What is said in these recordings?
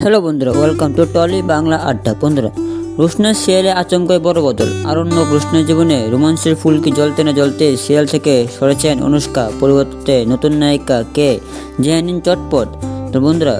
Hello বন্ধুরা welcome to trolley Bangla আড্ডা বন্ধুরা রুষ্ণের শিয়ালে আচমকায় বড় বদল। আরণ্য কৃষ্ণের জীবনে রোমান্সের ফুলকি জ্বলতে না জ্বলতে শিয়াল থেকে সরেছেন অনুষ্কা, পরিবর্তে নতুন নায়িকা কে? জেহানিন চটপট। তো বন্ধুরা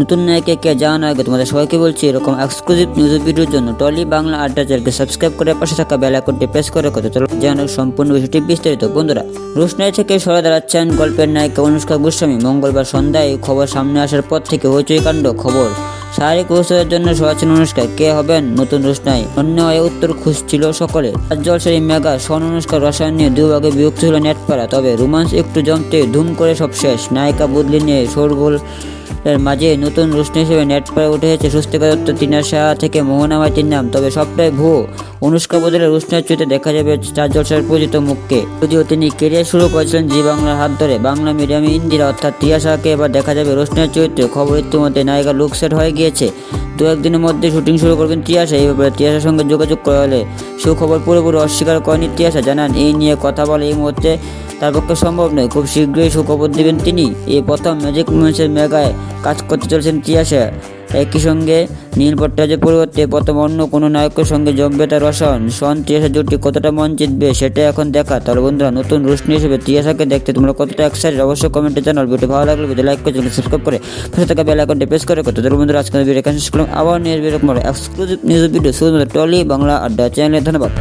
নতুন নায়কে কে জানার আগে তোমাদের সবাইকে বলছি, এরকম এক্সক্লুসিভ নিউজ ভিডিওর জন্য টলি বাংলা আড্ডা চ্যানেলকে সাবস্ক্রাইব করে পাশে থাকা বেল আইকনটি প্রেস করে কত চলো জানার সম্পূর্ণ বিষয়টি বিস্তারিত। বন্ধুরা রোশনাই থেকে সরে দাঁড়াচ্ছেন গল্পের নায়িকা অনুষ্কা গোস্বামী। মঙ্গলবার সন্ধ্যায় খবর সামনে আসার পর থেকে হইচই কাণ্ড, খবর। শারীরিক অবস্থার জন্য সরাচ্ছেন অনুষ্কা। কে হবেন নতুন রোশনাই অন্য হয়ে উত্তর খুঁজছিল সকলে। রাজ জলসারি মেগা সন অনুষ্কার রসায়ন নিয়ে দুভাগে বিভক্ত ছিল নেটপাড়া, তবে রোমান্স একটু জমতে ধুম করে সব শেষ। নায়িকা বদলি নিয়ে শোরগোল এর মাঝে নতুন রোশনি হিসেবে নেট পায়ে উঠে এসেছে স্বস্তিকা দত্ত তিনার শাহ থেকে মোহনা মাইতির নাম। তবে সবটাই ভুয়ো। অনুষ্কা বদলে রোশনের চুতে দেখা যাবে চার জলসার পরিচিত মুখকে। যদিও তিনি কেরিয়ার শুরু করেছিলেন জি বাংলার হাত ধরে। বাংলা মিডিয়ামে ইন্দিরা অর্থাৎ টিয়া শাহকে এবার দেখা যাবে। রোশনের চরিত্রে খবর ইতিমধ্যে নায়িকা লুকসেট হয়ে গিয়েছে। দু একদিনের মধ্যে শুটিং শুরু করবেন তিয়াসা এই ব্যাপারে তিয়াসার সঙ্গে যোগাযোগ করা হলে সুখবর পুরোপুরি অস্বীকার করেনি তিয়াসা জানান, এই নিয়ে কথা বলে এই মুহূর্তে তার পক্ষে সম্ভব নয়। খুব শীঘ্রই সুখবর দেবেন তিনি। এই প্রথম ম্যাজিক মোমেন্টসের মেগায় কাজ করতে চলেছেন তিয়াশা একই সঙ্গে নীল ভট্টাচার্যের পরিবর্তে প্রথম অন্য কোনো নায়কের সঙ্গে তার রসন সন তিয়াশা জুটি কতটা মন জিতবে সেটা এখন দেখা। তাহলে বন্ধুরা, নতুন রোশনি হিসেবে তিয়াশাকে দেখতে তোমরা কতটা এক্সাইটেড অবশ্যই কমেন্টে জানাল ভিডিও ভালো লাগলে ভিডিও লাইক করে সাবস্ক্রাইব করে পাশে থাকা বেল আইকনটি প্রেস করে কত বন্ধুরা আজকে ভিডিও এখানে শেষ করলাম। আবার নিয়ে এরকম এক্সক্লুসিভ নিউজ ভিডিও শুধুমাত্র টলি বাংলা আড্ডা চ্যানেলে ধন্যবাদ।